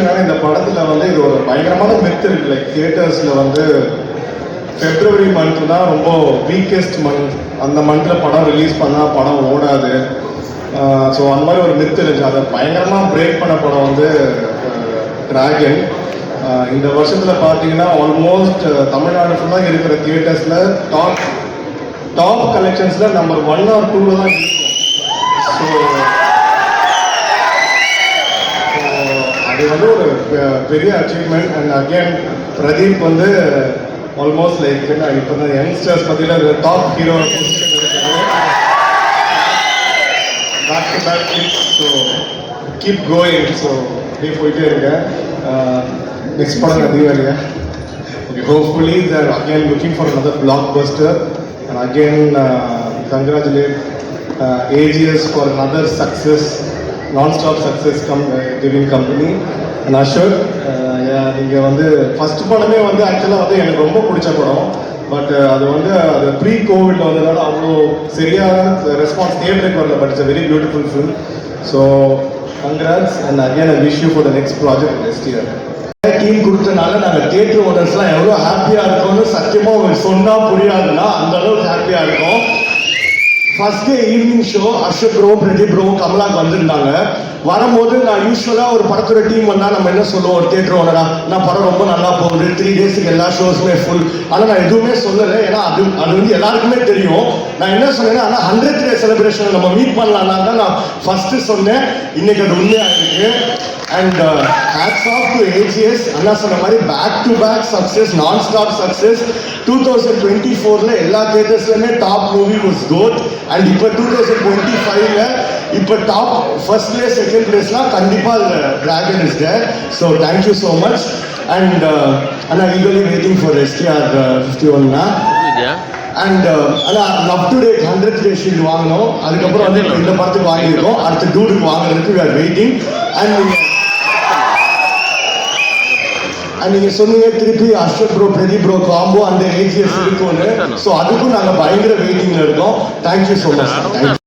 விஷயம் இந்த படத்துல வந்து இது ஒரு பயங்கரமான மெத் இருக்கு லைக் தியேட்டர்ஸ்ல வந்து பிப்ரவரி மந்த் தான் ரொம்ப வீக்கெஸ்ட் மந்த் அந்த மந்த்ல படம் ரிலீஸ் பண்ணா படம் ஓடாது. ஸோ அந்த மாதிரி ஒரு மித்து இருந்துச்சு. அதை பயங்கரமா பிரேக் பண்ண படம் வந்து டிராகன் இந்த வருஷத்துல பார்த்தீங்கன்னா ஆல்மோஸ்ட் தமிழ்நாடு ஃபுல்லாக இருக்கிற தியேட்டர்ஸ்ல டாப் டாப் கலெக்ஷன்ஸ்ல நம்பர் ஒன் ஆர் டூல தான் இருக்கும். ஸோ பெரிய அச்சீவ்மெண்ட் அண்ட் அகேன் பிரதீப் வந்து ஆல்மோஸ்ட் லைக் இப்போ தான் யங்ஸ்டர்ஸ் பார்த்தீங்கன்னா top hero back to back gives so keep going so அப்படியே போயிட்டே இருக்கேன் நெக்ஸ்ட் படம் தீபாவளியா okay hopefully there again looking for another blockbuster and again congratulate AGS for another success nonstop success come giving company நான் அஷோக் நீங்கள் வந்து first படமே வந்து ஆக்சுவலாக வந்து எனக்கு ரொம்ப பிடிச்ச படம். பட் அது வந்து அது ப்ரீ கோவிட்ல வந்ததுனால அவ்வளோ சரியான ரெஸ்பான்ஸ் தேட்டருக்கு வரல but it's very beautiful film so congrats and again I wish you for the next project next year team கொடுத்தனால நாங்கள் தேட்டர் ஓனர்ஸ்லாம் எவ்வளோ ஹாப்பியாக இருக்கோம்னு சத்தியமாக உங்களுக்கு சொன்னால் புரியாதுன்னா அந்த அளவுக்கு ஹாப்பியாக இருக்கும். First day evening show Harshal bro Pradeep bro கமலாக்கு வந்திருந்தாங்க. வரும்போது நான் யூஸ்வலாக ஒரு படத்தோட டீம் வந்தால் நம்ம என்ன சொல்லுவோம்? ஒரு தேட்டர் ஓனரா நான் படம் ரொம்ப நல்லா போகுது. த்ரீ டேஸுக்கு எல்லா ஷோஸுமே ஃபுல் ஆனால் நான் எதுவுமே சொல்லலை. ஏன்னா அது அது வந்து எல்லாருக்குமே தெரியும். நான் என்ன சொன்னேன்னா ஆனால் ஹண்ட்ரட் டே செலிப்ரேஷன் நம்ம மீட் பண்ணலாம் தான் நான் ஃபர்ஸ்ட் சொன்னேன். இன்னைக்கு அது உண்மையாக இருக்கு? And hats off to AGS அண்ணா சொன்ன மாதிரி back to back success nonstop success two thousand twenty ஃபோரில் எல்லா தேட்டர்ஸ்லையுமே top movie was GOAT and இப்போ டூ தௌசண்ட் டுவெண்ட்டி ஃபைவ்ல இப்போ டாப் ஃபர்ஸ்ட் பிளேஸ் செகண்ட் பிளேஸ்லாம் கண்டிப்பாக அதில் Dragon is there so thank you so much and Anna eagerly waiting for STR fifty ஒன்னா and அதான் love to date hundred day shield வாங்கினோம் அதுக்கப்புறம் வந்து இந்த படத்துக்கு வாங்கியிருக்கோம். அடுத்த டூருக்கு வாங்குறதுக்கு we are வெயிட்டிங் அண்ட் நீங்கள் அண்ட் நீங்க சொன்னீங்க திருப்பி Ashwath bro Pradeep bro combo அந்த ஏஜிஎஸ் இருக்கும்னு. ஸோ அதுக்கும் நாங்கள் பயங்கர வெயிட்டிங்ல இருக்கோம். Thank you so much